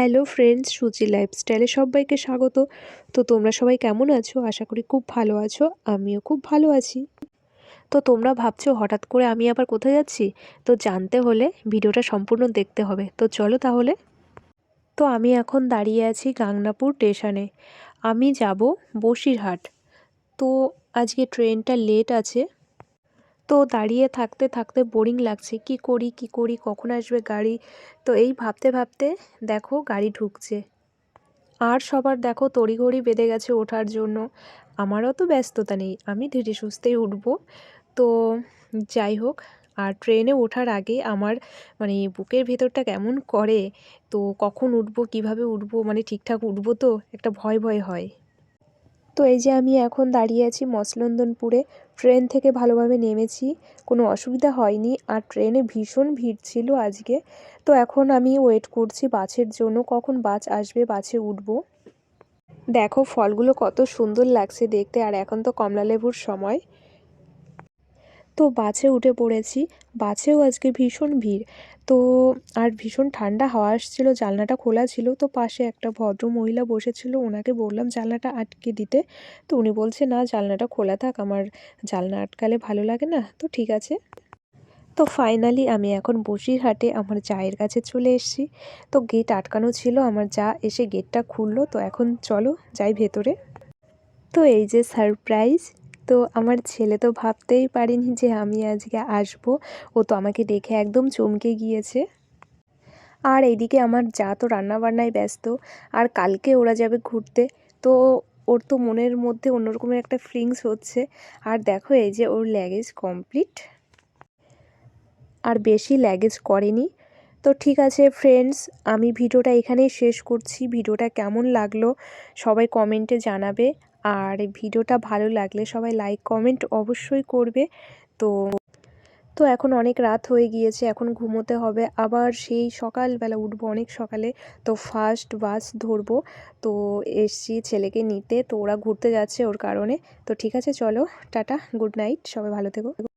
Hello friends সুচি লাইফস্টাইলে সবাইকে স্বাগত। তো তোমরা সবাই কেমন আছো? আশা করি খুব ভালো আছো, আমিও খুব ভালো আছি। তো তোমরা ভাবছ, হঠাৎ করে আমি আবার কোথায় যাচ্ছি? তো জানতে হলে ভিডিওটা সম্পূর্ণ দেখতে হবে। তো চলো তাহলে। তো আমি এখন দাঁড়িয়ে আছি গাংনাপুর স্টেশনে। আমি যাব বসিরহাট। তো আজকে ট্রেনটা লেট আছে। তো দাঁড়িয়ে থাকতে থাকতে বোরিং লাগছে। কি করি কি করি, কখন আসবে গাড়ি? তো এই ভাবতে ভাবতে দেখো গাড়ি ঢুকছে। আর সবার দেখো তড়িঘড়ি বেঁধে গেছে ওঠার জন্য। আমারও তো ব্যস্ততা নেই, আমি ধীরে সুস্থেই উঠব। তো যাই হোক, আর ট্রেনে ওঠার আগে আমার মানে বুকের ভেতরটা কেমন করে? তো কখন উঠবো, কীভাবে উঠবো? মানে ঠিকঠাক উঠবো তো? একটা ভয় ভয় হয়। তো এই যে আমি এখন দাঁড়িয়ে আছি মসলন্দনপুরে, ট্রেন থেকে ভালোভাবে নেমেছি, কোনো অসুবিধা হয়নি আর ট্রেনে ভীষণ ভিড় ছিল আজকে। তো এখন আমি ওয়েট করছি বাসের জন্য, কখন বাস আসবে, বাসে উঠব। দেখো ফলগুলো কত সুন্দর লাগছে দেখতে, আর এখন তো কমলালেবুর সময়। তো বাসে উঠে পড়েছি, বাসেও আজকে ভীষণ ভিড়। তো আর ভীষণ ঠান্ডা হাওয়া আসছিল, জানলাটা খোলা ছিল, তো পাশে একটা ভদ্র মহিলা বসেছিল, ওনাকে বললাম, জানলাটা আটকে দিতে। তো উনি বলছে, না, জানলাটা খোলা থাক, আমার জানলা আটকালে ভালো লাগে না। তো ঠিক আছে। তো ফাইনালি আমি এখন বসিরহাটে আমার চায়ের কাছে চলে এসেছি। তো গেট আটকানো ছিল, আমার যা এসে গেটটা খুললো, তো এখন চলো যাই ভেতরে। তো এই যে সারপ্রাইজ তো আমার ছেলে তো ভাবতেই পারিনি যে আমি আজকে আসব। ও তো আমাকে দেখে একদম চমকে গিয়েছে। আর এইদিকে আমার যা তো রান্নাবান্নায় ব্যস্ত, আর কালকে ওরা যাবে ঘুরতে, তো ওর তো মনের মধ্যে অন্যরকমের একটা ফিলিংস হচ্ছে। আর দেখো এই যে ওর ল্যাগেজ কমপ্লিট আর বেশি ল্যাগেজ করেনি। তো ঠিক আছে ফ্রেন্ডস আমি ভিডিওটা এখানেই শেষ করছি। ভিডিওটা কেমন লাগল সবাই কমেন্টে জানাবে। আর ভিডিওটা ভালো লাগলে সবাই লাইক কমেন্ট অবশ্যই করবে। তো তো এখন অনেক রাত হয়ে গিয়েছে, এখন ঘুমোতে হবে। আবার সেই সকালবেলা উঠবো, অনেক সকালে। তো ফার্স্ট বাস ধরবো। তো এসছি ছেলেকে নিতে, তো ওরা ঘুরতে যাচ্ছে ওর কারণে। তো ঠিক আছে, চলো, টাটা গুড নাইট সবাই ভালো থেকো।